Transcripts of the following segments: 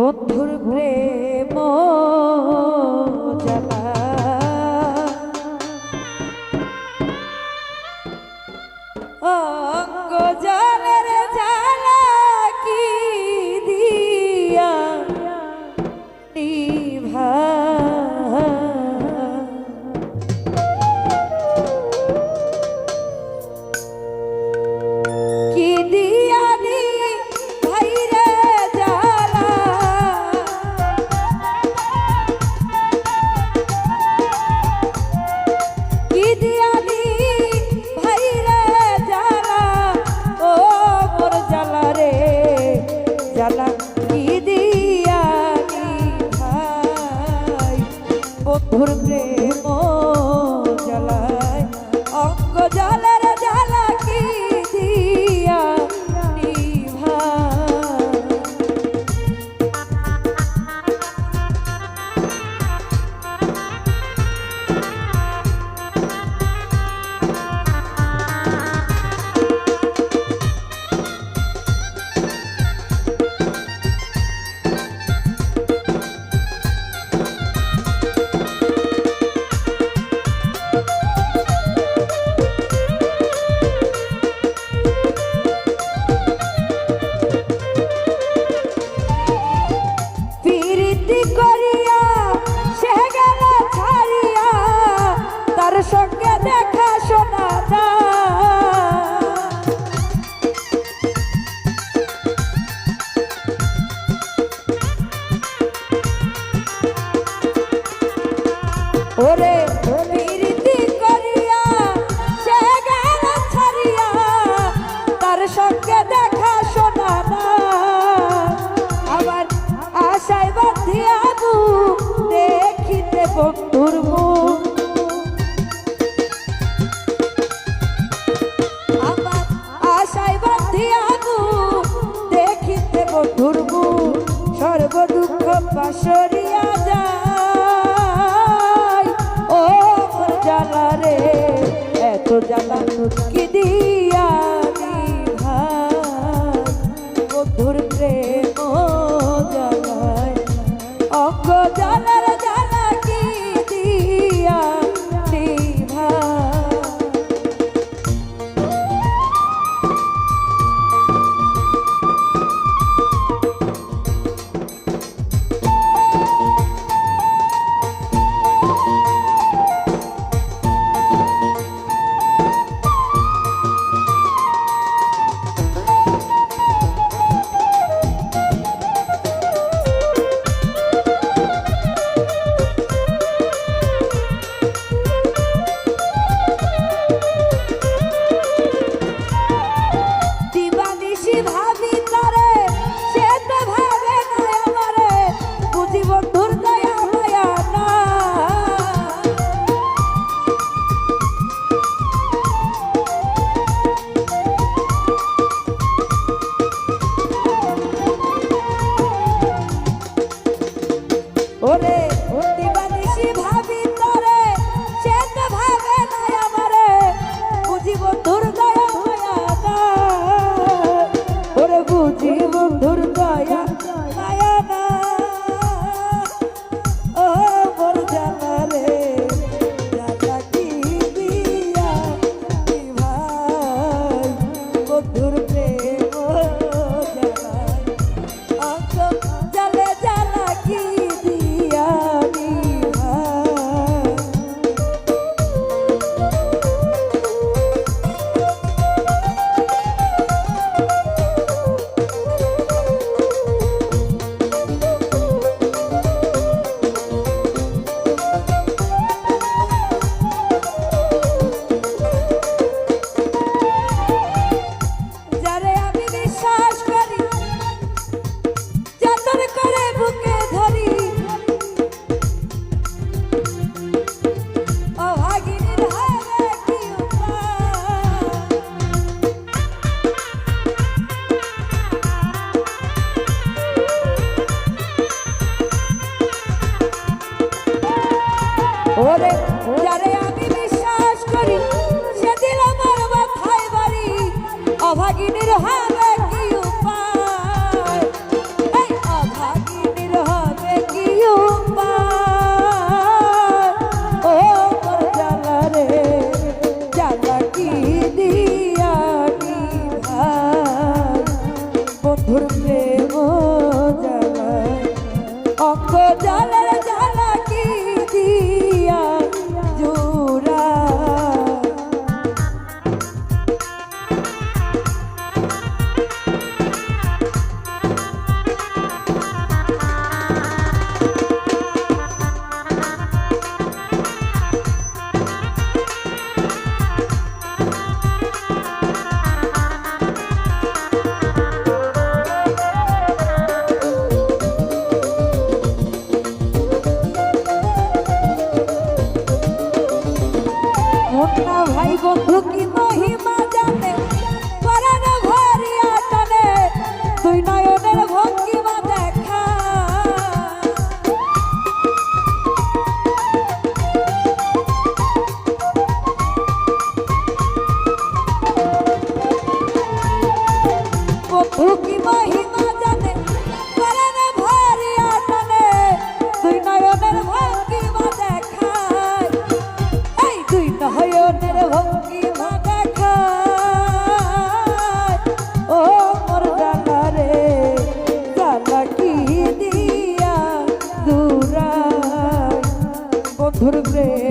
বন্ধুর প্রেম তোমার সঙ্গে দেখা আমার আশায় বাঁধিয়া দেখিতে বন্ধুর মুখ। আমার সর্বদুঃখ বন্ধুর প্রেম। না ভাই বন্ধু কি মহিমা জানে করে না ভরিয়া টানে তুই নয়নের ভঙ্গিমা দেখা। বন্ধু কি মহিমা ধরবে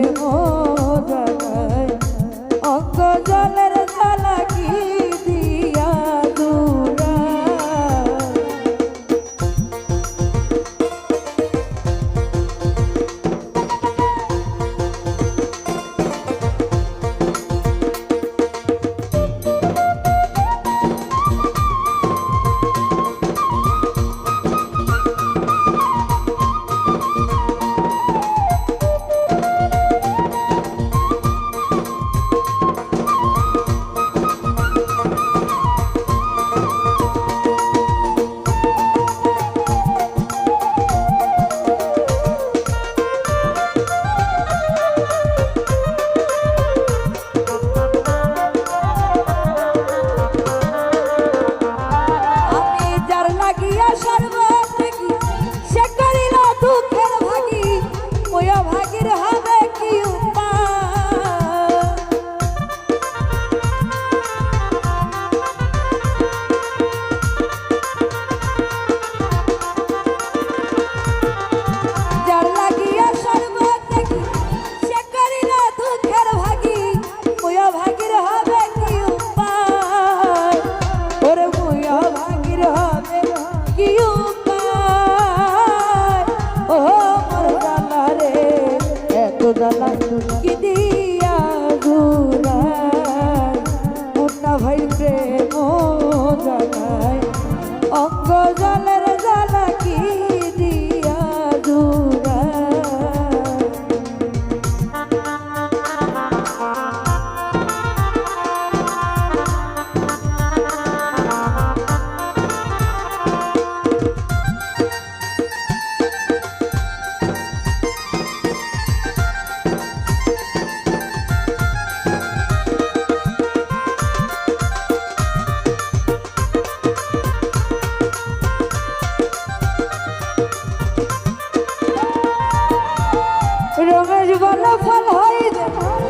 প্রেম জানায় অঙ্গ জলে জীবন ফল হয়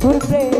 জ্বালা